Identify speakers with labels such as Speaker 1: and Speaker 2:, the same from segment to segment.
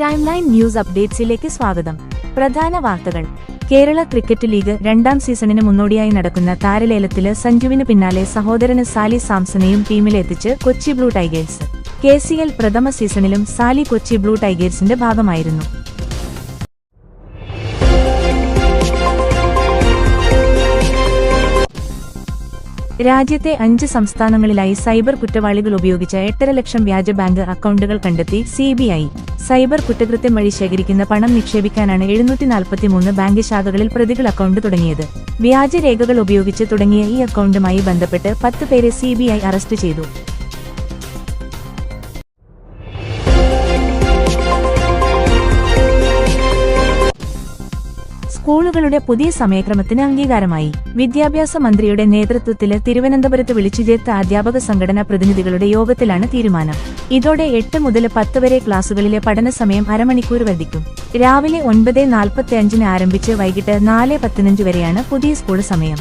Speaker 1: Time line news അപ്ഡേറ്റ്സിലേക്ക് സ്വാഗതം. പ്രധാന വാർത്തകൾ. കേരള ക്രിക്കറ്റ് ലീഗ് രണ്ടാം സീസണിന് മുന്നോടിയായി നടക്കുന്ന താരലേലത്തിൽ സഞ്ജുവിന് പിന്നാലെ സഹോദരന് സാലി സാംസണെയും ടീമിലെത്തിച്ച് Kochi blue tigers. K C L പ്രഥമ സീസണിലും സാലി കൊച്ചി ബ്ലൂ ടൈഗേഴ്സിന്റെ ഭാഗമായിരുന്നു. രാജ്യത്തെ അഞ്ച് സംസ്ഥാനങ്ങളിലായി സൈബർ കുറ്റവാളികൾ ഉപയോഗിച്ച എട്ടര ലക്ഷം വ്യാജ ബാങ്ക് അക്കൗണ്ടുകൾ കണ്ടെത്തി സിബിഐ സൈബർ കുറ്റകൃത്യം വഴി ശേഖരിക്കുന്ന പണം നിക്ഷേപിക്കാനാണ് എഴുന്നൂറ്റി നാൽപ്പത്തിമൂന്ന് ബാങ്ക് ശാഖകളിൽ പ്രതികൾ അക്കൗണ്ട് തുടങ്ങിയത്. വ്യാജരേഖകൾ ഉപയോഗിച്ച് തുടങ്ങിയ ഈ അക്കൗണ്ടുമായി ബന്ധപ്പെട്ട് പത്ത് പേരെ സിബിഐ അറസ്റ്റ് ചെയ്തു. സ്കൂളുകളുടെ പുതിയ സമയക്രമത്തിന് അംഗീകാരമായി. വിദ്യാഭ്യാസ മന്ത്രിയുടെ നേതൃത്വത്തിൽ തിരുവനന്തപുരത്ത് വിളിച്ചു ചേർത്ത അധ്യാപക സംഘടനാ പ്രതിനിധികളുടെ യോഗത്തിലാണ് തീരുമാനം. ഇതോടെ എട്ട് മുതൽ പത്ത് വരെ ക്ലാസുകളിലെ പഠന സമയം അരമണിക്കൂർ വർദ്ധിക്കും. രാവിലെ ഒൻപത് നാൽപ്പത്തി അഞ്ചിന് ആരംഭിച്ച് വൈകിട്ട് നാല് പത്തിനഞ്ച് വരെയാണ് പുതിയ സ്കൂൾ സമയം.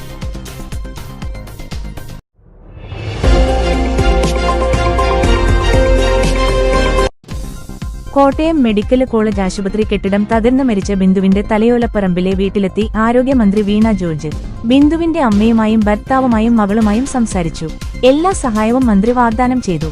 Speaker 1: കോട്ടയം മെഡിക്കൽ കോളേജ് ആശുപത്രി കെട്ടിടം തകർന്നു മരിച്ച ബിന്ദുവിന്റെ തലയോലപ്പറമ്പിലെ വീട്ടിലെത്തി ആരോഗ്യമന്ത്രി വീണ ജോർജ്. ബിന്ദുവിന്റെ അമ്മയുമായും ഭർത്താവുമായും മകളുമായും സംസാരിച്ചു. എല്ലാ സഹായവും മന്ത്രി വാഗ്ദാനം ചെയ്തു.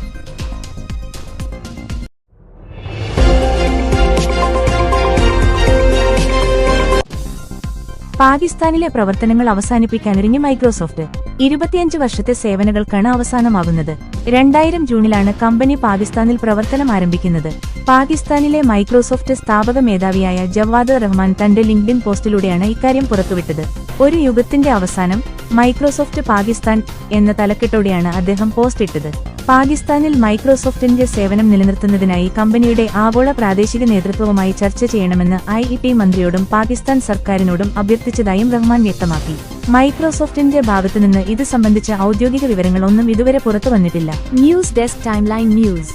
Speaker 1: പാകിസ്ഥാനിലെ പ്രവർത്തനങ്ങൾ അവസാനിപ്പിക്കാനൊരുങ്ങി മൈക്രോസോഫ്റ്റ്. ഇരുപത്തിയഞ്ച് വർഷത്തെ സേവനങ്ങൾക്കാണ് അവസാനമാകുന്നത് രണ്ടായിരം ജൂണിലാണ് കമ്പനി പാകിസ്ഥാനിൽ പ്രവർത്തനം ആരംഭിക്കുന്നത്. പാകിസ്ഥാനിലെ മൈക്രോസോഫ്റ്റ് സ്ഥാപക മേധാവിയായ ജവാദ് റഹ്മാൻ തന്റെ ലിങ്ക്ഡിൻ പോസ്റ്റിലൂടെയാണ് ഇക്കാര്യം പുറത്തുവിട്ടത്. ഒരു യുഗത്തിന്റെ അവസാനം മൈക്രോസോഫ്റ്റ് പാകിസ്ഥാൻ എന്ന തലക്കെട്ടോടെയാണ് അദ്ദേഹം പോസ്റ്റ് ഇട്ടത്. പാകിസ്ഥാനിൽ മൈക്രോസോഫ്റ്റിന്റെ സേവനം നിലനിർത്തുന്നതിനായി കമ്പനിയുടെ ആഗോള പ്രാദേശിക നേതൃത്വവുമായി ചർച്ച ചെയ്യണമെന്ന് ഐ ഇ പി മന്ത്രിയോടും പാകിസ്ഥാൻ സർക്കാരിനോടും അഭ്യർത്ഥിച്ചതായും റഹ്മാൻ വ്യക്തമാക്കി. മൈക്രോസോഫ്റ്റിന്റെ ഭാഗത്തുനിന്ന് ഇത് സംബന്ധിച്ച ഔദ്യോഗിക വിവരങ്ങളൊന്നും ഇതുവരെ പുറത്തുവന്നിട്ടില്ല ന്യൂസ് ഡെസ്ക് ടൈംലൈൻ ന്യൂസ്.